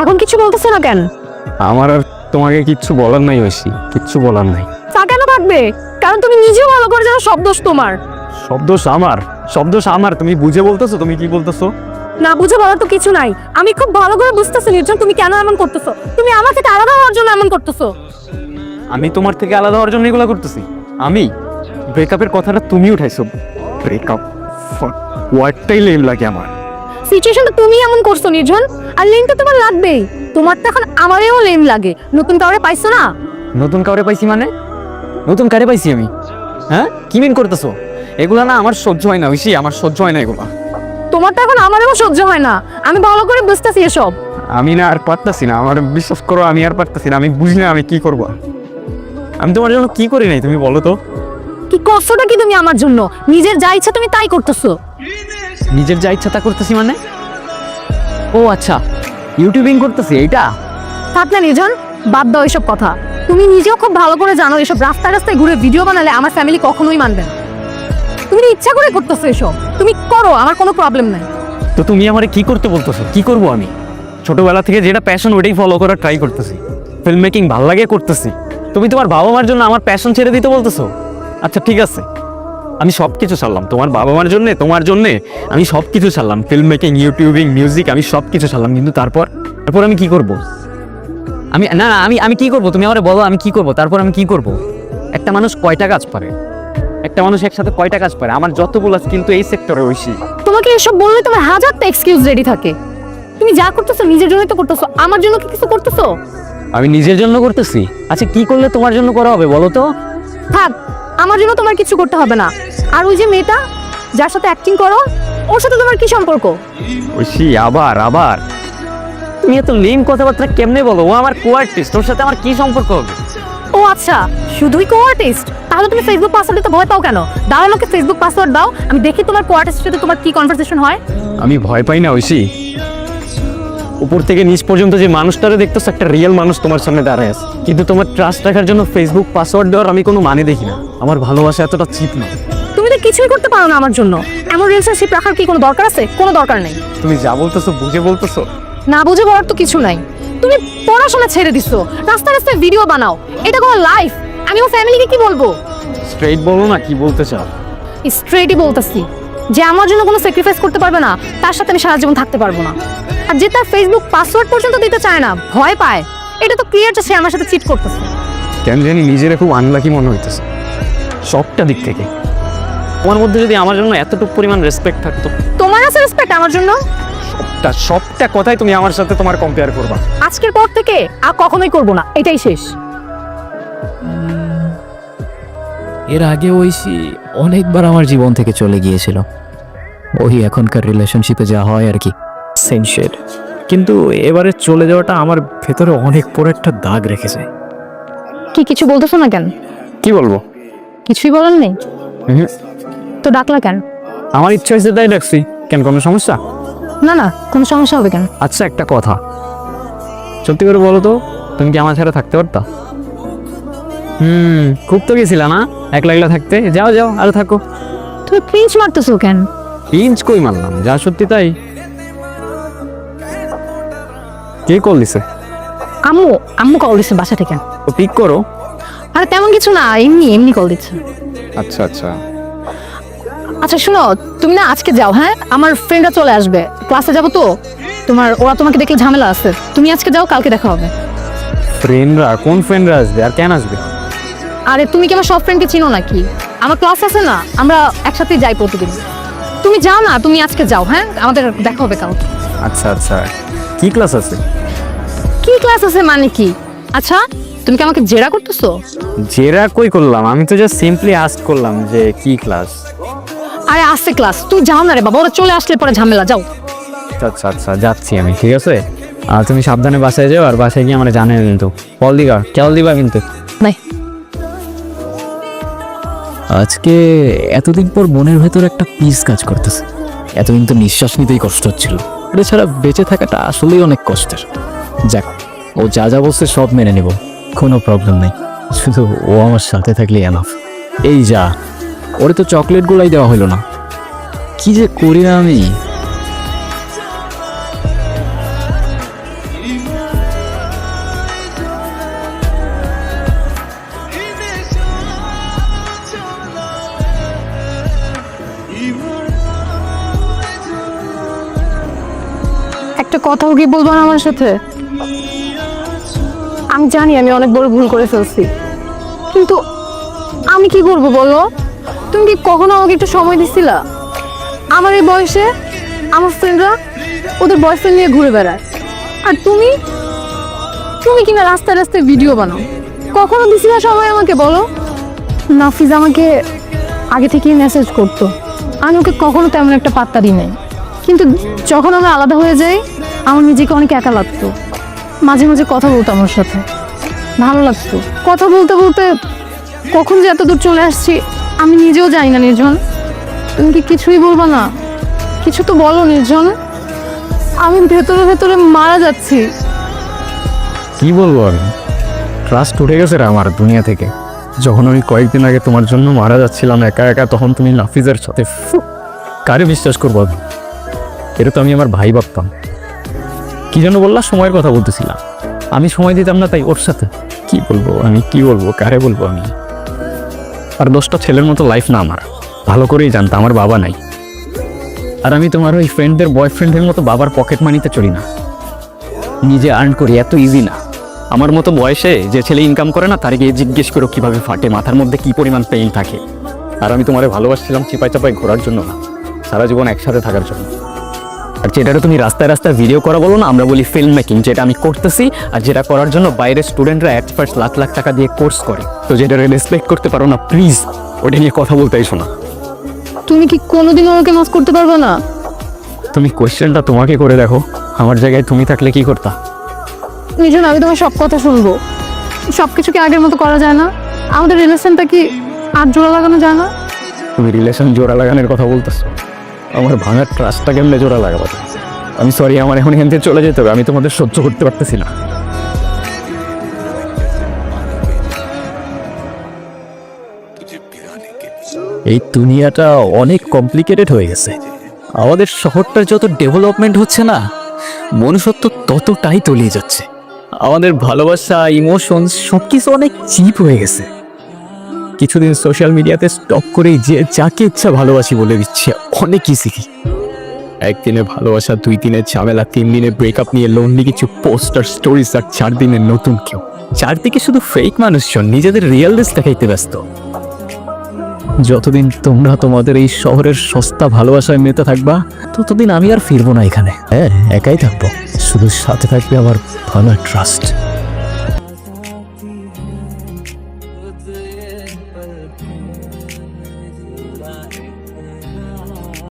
এখন কিছু বলতেছো না কেন? আমার আর তোমাকে কিচ্ছু বলার নাই ঐশী কিচ্ছু বলার নাই। তা কেন থাকবে? কারণ তুমি নিজেও ভালো করে জানো সব দোষ তোমার। শব্দ আমার শব্দ আমার। তুমি বুঝে বলতেছো তুমি কি বলতেছো? না বুঝে বলার তো কিছু নাই। আমি খুব ভালো করে বুঝতেছি নির্জন তুমি কেন এমন করতেছো? তুমি আমার থেকে আলাদা হওয়ার জন্য এমন করতেছো। আমি তোমার থেকে আলাদা হওয়ার জন্য এগুলো করতেছি। আমি ব্রেকআপের কথাটা তুমি উঠাইছো। ব্রেকআপ ওয়ার্ডটাই লেম লাগে আমার? সিচুয়েশনটা তুমি এমন করছ নির্জন আর লেন তো তোমার লাগবেই। তোমার তো এখন আমারেও লেম লাগে। নতুন কাউরে পাইছো না? নতুন কাউরে পাইছি মানে? নতুন কারে পাইছি আমি? হ্যাঁ? কি মিন করতেছো? এগুলা না আমার সহ্য হয় না ঐশী আমার সহ্য হয় না এগুলা। তোমার তো এখন আমারেও সহ্য হয় না। আমি ভালো করে বুঝতেছি এসব। আমি না আর পারতাছি না। আমার বিশ্বাস করো আমি আর পারতাছি না। আমি বুঝি না আমি কি করব। আমি তোমার জন্য কি করি নাই তুমি বলো তো। কি কষ্টটা কি তুমি আমার জন্য? নিজের যা ইচ্ছা তুমি তাই করতেছো। নিজের যা ইচ্ছা তা করতেছি মানে? ও আচ্ছা ইউটিউবিং করতেছি এইটা? থাক না নির্জন বাদ দাও এসব কথা। তুমি নিজেও খুব ভালো করে জানো এসব রাস্তায় রাস্তায় ঘুরে ভিডিও বানালে আমার ফ্যামিলি কখনোই মানবে না। তুমি ইচ্ছা করে করতেছো এসব তুমি করো আমার কোনো প্রবলেম নাই। তো তুমি আমারে কি করতে বলতেছো? কি করব আমি? ছোটবেলা থেকে যেটা প্যাশন ওইটাই ফলো করার ট্রাই করতেছি। ফিল্ম মেকিং ভালো লাগে করতেছি। তুমি তোমার বাবা মার জন্য আমার প্যাশন ছেড়ে দিতে বলতেছো? আচ্ছা ঠিক আছে। আমি সব কিছু ছাড়লাম। তোমার বাবা মার জন্য তোমার জন্য আমি সব কিছু ছাড়লাম। ফিল্ম মেকিং ইউটিউবিং মিউজিক আমি সব কিছু ছাড়লাম। কিন্তু তারপর তারপর আমি কি করব? আমি না না আমি আমি কি করব? তুমি আমারে বলো আমি কি করব? তারপর আমি কি করব? একটা মানুষ কয়টা কাজ পারে? একটা মানুষ একসাথে কয়টা কাজ পারে? আমার যতগুলো কিন্তু এই সেক্টরে ঐশী তোমাকে এসব বললে তোমার হাজারটা এক্সকিউজ রেডি থাকে। তুমি যা করতেছো নিজের জন্যই তো করতেছো। আমার জন্য কি কিছু করতেছো? আমি নিজের জন্য করতেছি। আচ্ছা কি করলে তোমার জন্য করা হবে বলো তো? থাক আমার জন্য তোমার কিছু করতে হবে না। আর ওই যে মেয়েটা যার সাথে অ্যাক্টিং করো ওর সাথে তোমার কি সম্পর্ক? ঐশী আবার আবার। তুমি এত লিম কথাবার্তা কেমনে বলো? ও আমার কোয়ার্টিস্ট ওর সাথে আমার কি সম্পর্ক হবে? ও আচ্ছা শুধুই কো আর্টিস্ট তাহলে তুমি ফেসবুক পাসওয়ার্ডে তো ভয় পাও কেন? দাও আমাকে ফেসবুক পাসওয়ার্ড দাও আমি দেখি তোমার কো আর্টিস্টের সাথে তোমার কি কনভারসেশন হয়। আমি ভয় পাই না ঐশী। উপর থেকে নিচ পর্যন্ত যে মানুষটারে দেখতেছো একটা রিয়েল মানুষ তোমার সামনে দাঁড়ায় আছে। কিন্তু তোমার ট্রাস্ট রাখার জন্য ফেসবুক পাসওয়ার্ড দেওয়ার আমি কোনো মানে দেখি না। আমার ভালোবাসা এতটা চিপ না। তুমি তো কিছুই করতে পারো না আমার জন্য। এমন রিলেশনশিপ রাখার কি কোনো দরকার আছে? কোনো দরকার নেই। তুমি যা বলতেছো বুঝে বলতেছো? না বুঝে বলার তো কিছু নাই। তুমি পড়াশোনা ছেড়ে দিছো। রাস্তা রাস্তায় ভিডিও বানাও। এটা কোনো লাইফ আমি ও ফ্যামিলিকে কি বলব? স্ট্রেইট বলো না কি বলতে চাও? স্ট্রেটই বলতেছি যে আমার জন্য কোনো স্যাক্রিফাইস করতে পারবে না তার সাথে আমি সারা জীবন থাকতে পারব না। আর যে তার ফেসবুক পাসওয়ার্ড পর্যন্ত দিতে চায় না ভয় পায়। এটা তো ক্লিয়ার যে সে আমার সাথে চিট করতেছে। কেন জানি নিজেরা খুব আনলাকি মনে হইতেছে। সবটা দিক থেকে। তোমার মধ্যে যদি আমার জন্য এতটুকু পরিমাণ রেসপেক্ট থাকতো। তোমার আছে রেসপেক্ট আমার জন্য? সবটা সবটা কথাই তুমি আমার সাথে তোমার কম্পেয়ার করবা। আজকের পর থেকে আর কখনোই করব না। এটাই শেষ। এর আগে ঐশী অনেকবার আমার জীবন থেকে চলে গিয়েছিল। ওই এখনকার রিলেশনশিপে যা হয় আর কি। সেনশেড কিন্তু এবারে চলে যাওয়াটা আমার ভেতরে অনেক বড় একটা দাগ রেখেছে। কি কিছু বলতেছো না কেন? কি বলব? কিছুই বলার নেই? হুম, তো ডাকলা কেন? আমার ইচ্ছা হয়েছে তাই ডাকছি। কেন কোনো সমস্যা? না না কোনো সমস্যা হবে কেন? আচ্ছা একটা কথা। সত্যি করে বলো তো তুমি কি আমার ছাড়া থাকতে পারতা? হুম খুব তো গেছিলা না? একলা একলা থাকতে? যাও যাও আর থাকো। তুমি পিঞ্চ মারতেছো কেন? পিঞ্চ কই মারলাম? যা সত্যি তাই। কে কল দিছে? আম্মু আম্মু কল দিচ্ছে বাসা থেকে। ও পিক করো। আরে তেমন কিছু না এমনি এমনি কল দিচ্ছে। আচ্ছা আচ্ছা। আচ্ছা শোনো তুমি না আজকে যাও হ্যাঁ? আমার ফ্রেন্ডরা চলে আসবে। ক্লাসে যাব তো? তোমার ওরা তোমাকে দেখলে ঝামেলা আছে। তুমি আজকে যাও কালকে দেখা হবে। ফ্রেন্ডরা কোন ফ্রেন্ডরা আসবে? আর কেন আসবে? আরে তুমি কি আমার সব ফ্রেন্ডকে চিনো নাকি? আমার ক্লাস আছে না আমরা একসাথে যাই প্রতিদিন। তুমি যাও না তুমি আজকে যাও হ্যাঁ? আমাদের দেখা হবে কাল আচ্ছা আচ্ছা। কি ক্লাস আছে? কি ক্লাস আছে মানে কি? আচ্ছা তুমি কি আমাকে জেরা করতেছো? জেরা কই করলাম? আমি তো জাস্ট সিম্পলি আস্ক করলাম যে কি ক্লাস আরে আসছে ক্লাস তুমি যাও না রে বাবা ওরা চলে আসলে পরে ঝামেলা যাও। আচ্ছা আচ্ছা যাচ্ছি আমি ঠিক আছে? আর তুমি সাবধানে বাসায় যাও আর বাসায় গিয়ে আমার জানে কিন্তু। কল দিবা কেল দিবা কিন্তু। নাই আজকে এতদিন পর মনের ভেতর একটা পিস কাজ করতেছে। এতদিন তো নিঃশ্বাস নিতেই কষ্ট হচ্ছিল। এটা ছাড়া বেঁচে থাকাটা আসলেই অনেক কষ্টের। যাক, ও যা যা বলছে সব মেনে নেব, কোনো প্রবলেম নেই। শুধু ও আমার সাথে থাকলে এনাফ এই যা, ওরে তো চকলেটগুলাই দেওয়া হলো না। কি যে করি না আমি? একটা কথাও কি বলব না আমার সাথে? আমি জানি আমি অনেক বড় ভুল করে ফেলছি। কিন্তু আমি কি করব বলো? তুমি কি কখনো আমাকে একটু সময় দিছিলা? আমার এই বয়সে আমার ফ্রেন্ডরা ওদের বয়ফ্রেন্ড নিয়ে ঘুরে বেড়ায়। আর তুমি? তুমি কিনা রাস্তায় রাস্তায় ভিডিও বানাও? কখনো দিছিলা সময় আমাকে বলো? নাফিজ আমাকে আগে থেকেই মেসেজ করতো। আমি ওকে কখনো তেমন একটা পাত্তা দিই নাই। কিন্তু যখন আমরা আলাদা হয়ে যাই, আমার নিজেকে অনেক একা লাগতো। মাঝে মাঝে কথা বলতো আমার সাথে। ভালো লাগতো। কথা বলতে বলতে কখন যে এত দূর চলে আসছি, আমি নিজেও জানি না নির্জন। তুমি কি কিছুই বলব না? কিছু তো বলো নির্জন। আমি ভেতরে ভেতরে মারা যাচ্ছি। কি বলব আমি? ট্রাস্ট উঠে গেছে রে আমার দুনিয়া থেকে। যখন আমি কয়েকদিন আগে তোমার জন্য মারা যাচ্ছিলাম একা একা, তখন তুমি নাফিজের সাথে কারে বিশ্বাস করব এটা তো আমি আমার ভাই ভাবতাম। কি যেন বললা? সময়ের কথা বলতেছিলাম। আমি সময় দিতাম না তাই ওর সাথে। কি বলব? আমি কি বলব? কারে বলব আমি? আর দশটা ছেলের মতো লাইফ না আমার। ভালো করেই জানতাম, আমার বাবা নাই। আর আমি তোমার ওই ফ্রেন্ডদের বয়ফ্রেন্ডের মতো বাবার পকেট মানিতে চলি না। নিজে আর্ন করি, এত ইজি না। আমার মতো বয়সে যে ছেলে ইনকাম করে না তারে গিয়ে জিজ্ঞেস করো কীভাবে ফাটে, মাথার মধ্যে কি পরিমাণ পেইন থাকে। আর আমি তোমারে ভালোবাসছিলাম চিপাই চাপাই ঘোরার জন্য না। সারা জীবন একসাথে থাকার জন্য। আর যেটাতে তুমি রাস্তায় রাস্তায় ভিডিও করা বলো না আমরা বলি ফিল্ম মেকিং যেটা আমি করতেছি আর যেটা করার জন্য বাইরের স্টুডেন্টরা ফার্স্ট লাখ লাখ টাকা দিয়ে কোর্স করে। তো যেটা রেসপেক্ট করতে পারো না প্লিজ ওটা নিয়ে কথা বলতে এসো না। তুমি কি কোনোদিন আমাকে মাফ করতে পারবে না? তুমি কোয়েশ্চেনটা তোমাকে করে দেখো আমার জায়গায় তুমি থাকলে কি করতা? নির্জন আমি তোমার সব কথা শুনব। সব কিছু কি আগের মতো করা যায় না? আমাদের রিলেশনটা কি আর জোড়া লাগানো যায় না? তুমি রিলেশন জোড়া লাগানোর কথা বলতেছো। আমার ভাঙার ট্রাস্টটা কেমনে জোড়া লাগাবো? আমি সরি আমার এখন এখান থেকে চলে যেতে হবে, আমি তোমাদের সহ্য করতে পারতেছি না। এই দুনিয়াটা অনেক কমপ্লিকেটেড হয়ে গেছে। আমাদের শহরটার যত ডেভেলপমেন্ট হচ্ছে না, মনুষ্যত্ব ততটাই তলিয়ে যাচ্ছে। আমাদের ভালোবাসা ইমোশনস সব কিছু অনেক চিপ হয়ে গেছে। কিছুদিন সোশ্যাল মিডিয়াতে স্টক করেই যে যাকে ইচ্ছা ভালোবাসি বলে দিচ্ছে, অনেকই ইজি একদিনে ভালোবাসা দুই দিনের ঝামেলা তিন দিনে ব্রেকআপ নিয়ে লোনলি কিছু পোস্টার স্টোরিজ আর চার দিনের নতুন কেউ। চারদিকে শুধু ফেক মানুষজন, নিজেদের রিয়েল দেশ দেখাইতে ব্যস্ত। যতদিন তোমরা তোমাদের এই শহরের সস্তা ভালোবাসায় মেতে থাকবা, ততদিন আমি আর ফিরবো না এখানে। হ্যাঁ একাই থাকব। শুধু সাথে থাকবে আমার ভালো ট্রাস্ট